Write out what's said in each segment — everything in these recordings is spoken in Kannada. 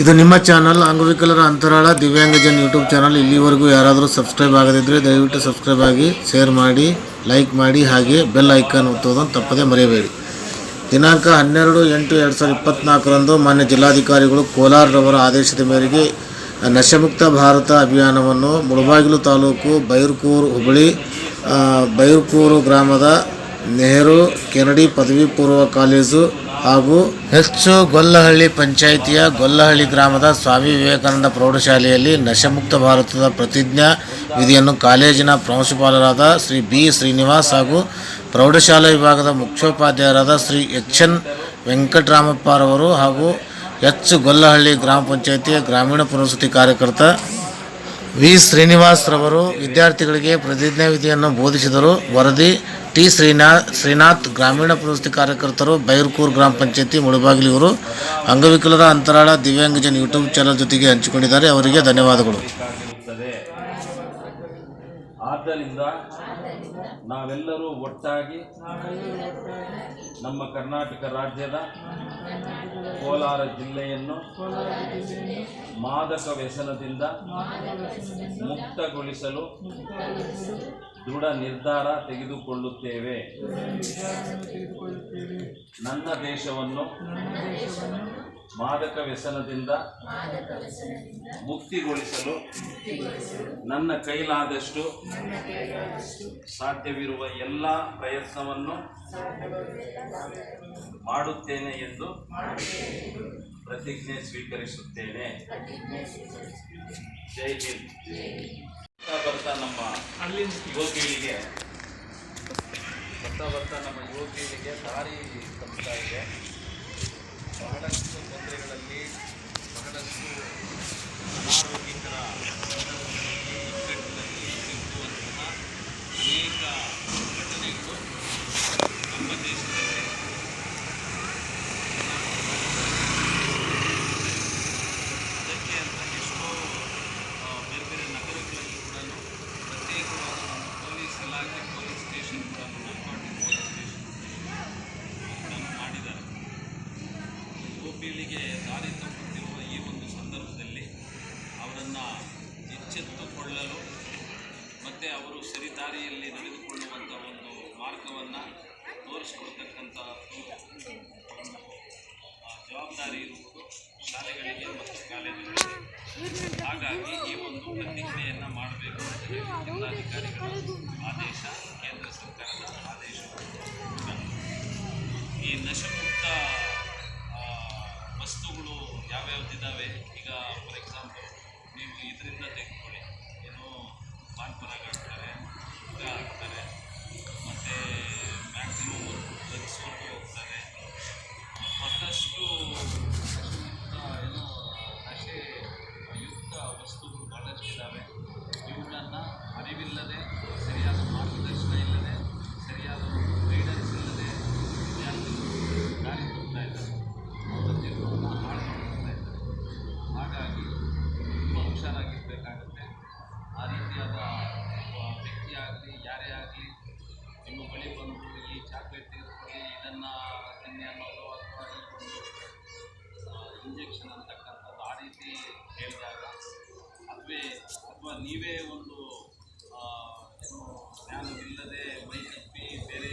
ಇದು ನಿಮ್ಮ ಚಾನಲ್, ಅಂಗವಿಕಲರ ಅಂತರಾಳ ದಿವ್ಯಾಂಗಜನ್ ಯೂಟ್ಯೂಬ್ ಚಾನಲ್. ಇಲ್ಲಿವರೆಗೂ ಯಾರಾದರೂ ಸಬ್ಸ್ಕ್ರೈಬ್ ಆಗದಿದ್ದರೆ ದಯವಿಟ್ಟು ಸಬ್ಸ್ಕ್ರೈಬ್ ಆಗಿ, ಶೇರ್ ಮಾಡಿ, ಲೈಕ್ ಮಾಡಿ, ಹಾಗೆ ಬೆಲ್ ಐಕಾನ್ ಒತ್ತೋದನ್ನು ತಪ್ಪದೇ ಮರೆಯಬೇಡಿ. ದಿನಾಂಕ ಹನ್ನೆರಡು ಎಂಟು ಎರಡು ಸಾವಿರದ ಇಪ್ಪತ್ತ್ನಾಲ್ಕರಂದು ಮಾನ್ಯ ಜಿಲ್ಲಾಧಿಕಾರಿಗಳು ಕೋಲಾರರವರ ಆದೇಶದ ಮೇರೆಗೆ ನಶಮುಕ್ತ ಭಾರತ ಅಭಿಯಾನವನ್ನು ಮುಳಬಾಗಿಲು ತಾಲೂಕು ಬೈರ್ಕೂರು ಹುಬ್ಬಳ್ಳಿ ಬೈರ್ಕೂರು ಗ್ರಾಮದ ನೆಹರು, ಕೆನಡಿ ಪದವಿ ಪೂರ್ವ ಕಾಲೇಜು ಹಾಗೂ ಹೆಚ್ಚು ಗೊಲ್ಲಹಳ್ಳಿ ಪಂಚಾಯಿತಿಯ ಗೊಲ್ಲಹಳ್ಳಿ ಗ್ರಾಮದ ಸ್ವಾಮಿ ವಿವೇಕಾನಂದ ಪ್ರೌಢಶಾಲೆಯಲ್ಲಿ ನಶಮುಕ್ತ ಭಾರತದ ಪ್ರತಿಜ್ಞಾ ವಿಧಿಯನ್ನು ಕಾಲೇಜಿನ ಪ್ರಾಂಶುಪಾಲರಾದ ಶ್ರೀ ಬಿ ಶ್ರೀನಿವಾಸ್ ಹಾಗೂ ಪ್ರೌಢಶಾಲಾ ವಿಭಾಗದ ಮುಖ್ಯೋಪಾಧ್ಯಾಯರಾದ ಶ್ರೀ ಎಚ್ ಎನ್ ವೆಂಕಟರಾಮಪ್ಪರವರು ಹಾಗೂ ಎಚ್ ಗೊಲ್ಲಹಳ್ಳಿ ಗ್ರಾಮ ಪಂಚಾಯಿತಿಯ ಗ್ರಾಮೀಣ ಪುನರ್ವಸತಿ ಕಾರ್ಯಕರ್ತ ವಿ. ಶ್ರೀನಿವಾಸ್ ರವರು ವಿದ್ಯಾರ್ಥಿಗಳಿಗೆ ಪ್ರತಿಜ್ಞಾ ವಿಧಿಯನ್ನು ಬೋಧಿಸಿದರು. ವರದಿ, ಟಿ. ಶ್ರೀನಾ, ಶ್ರೀನಾಥ್ ಗ್ರಾಮೀಣ ಪ್ರವೃತ್ತಿ ಕಾರ್ಯಕರ್ತರು ಬೈರ್ಕೂರ್ ಗ್ರಾಮ ಪಂಚಾಯತಿ ಮುಳಬಾಗಿಲು ಇವರು ಅಂಗವಿಕಲರ ಅಂತರಾಳ ದಿವ್ಯಾಂಗಜನ್ ಯೂಟ್ಯೂಬ್ ಚಾನಲ್ ಜೊತೆಗೆ ಹಂಚಿಕೊಂಡಿದ್ದಾರೆ. ಅವರಿಗೆ ಧನ್ಯವಾದಗಳು. ಆದ್ದರಿಂದ ನಾವೆಲ್ಲರೂ ಒಟ್ಟಾಗಿ ನಮ್ಮ ಕರ್ನಾಟಕ ರಾಜ್ಯದ ಕೋಲಾರ ಜಿಲ್ಲೆಯನ್ನು ಮಾದಕ ವ್ಯಸನದಿಂದ ಮುಕ್ತಗೊಳಿಸಲು ದೃಢ ನಿರ್ಧಾರ ತೆಗೆದುಕೊಳ್ಳುತ್ತೇವೆ. ನನ್ನ ದೇಶವನ್ನು ಮಾದಕ ವ್ಯಸನದಿಂದ ಮುಕ್ತಿಗೊಳಿಸಲು ನನ್ನ ಕೈಲಾದಷ್ಟು ಸಾಧ್ಯವಿರುವ ಎಲ್ಲ ಪ್ರಯತ್ನವನ್ನು ಮಾಡುತ್ತೇನೆ ಎಂದು ಪ್ರತಿಜ್ಞೆ ಸ್ವೀಕರಿಸುತ್ತೇನೆ. ಜೈ ಹಿಂದ್. ಬರ್ತಾ ನಮ್ಮ ಯುವ ಪೀಳಿಗೆ ಬರ್ತಾ ಬರ್ತಾ ನಮ್ಮ ಯುವ ಪೀಳಿಗೆ ದಾರಿ ತಪ್ಪಿಸ್ತಾ ಇದೆ. ಬಹಳಷ್ಟು ತೊಂದರೆಗಳಲ್ಲಿ ಬಹಳಷ್ಟು ಅನಾರೋಗ್ಯಕರ ಎಚ್ಚೆತ್ತುಕೊಳ್ಳಲು ಮತ್ತು ಅವರು ಸರಿ ದಾರಿಯಲ್ಲಿ ನಡೆದುಕೊಳ್ಳುವಂಥ ಒಂದು ಮಾರ್ಗವನ್ನು ತೋರಿಸ್ಕೊಡ್ತಕ್ಕಂಥ ಆ, ಜವಾಬ್ದಾರಿ ಇರುವುದು ಶಾಲೆಗಳಿಗೆ ಮತ್ತು ಕಾಲೇಜುಗಳಿಗೆ. ಹಾಗಾಗಿ ಈ ಒಂದು ಪ್ರತಿಜ್ಞೆಯನ್ನು ಮಾಡಬೇಕು ಅಂತ ಹೇಳಿ ಜಿಲ್ಲಾಧಿಕಾರಿಗಳ ಆದೇಶ ಕೇಂದ್ರ ಸರ್ಕಾರದ ನೀವೇ ಒಂದು ಜ್ಞಾನವಿಲ್ಲದೆ ಮೈ ಕಪ್ಪಿ ಬೇರೆ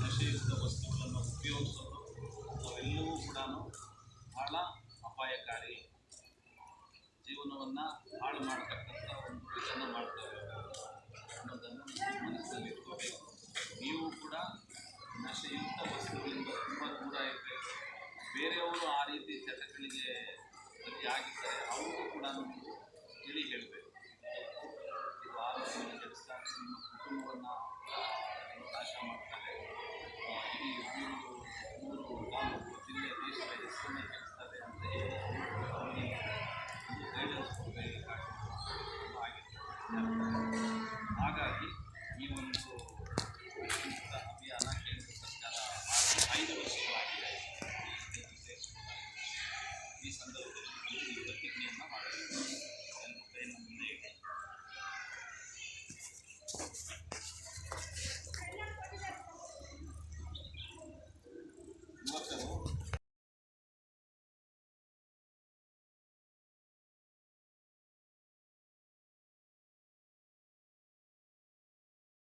ನಶೆಯುಕ್ತ ವಸ್ತುಗಳನ್ನು ಉಪಯೋಗಿಸೋದು ಅವೆಲ್ಲವೂ ಕೂಡ ಭಾಳ ಅಪಾಯಕಾರಿ ಜೀವನವನ್ನು ಹಾಳು ಮಾಡತಕ್ಕಂಥ ಒಂದು ಇದನ್ನು ಮಾಡ್ತೇವೆ ಅನ್ನೋದನ್ನು ಮನಸ್ಸಲ್ಲಿಟ್ಕೋಬೇಕು ನೀವು ಕೂಡ ನಶೆಯುಕ್ತ ವಸ್ತುಗಳಿಂದ ತುಂಬ ದೂರ ಇರಬೇಕು. ಬೇರೆಯವರು ಆ ರೀತಿ ಚಟಗಳಿಗೆ ಆಗಿದ್ದರೆ ಅವರು ಕೂಡ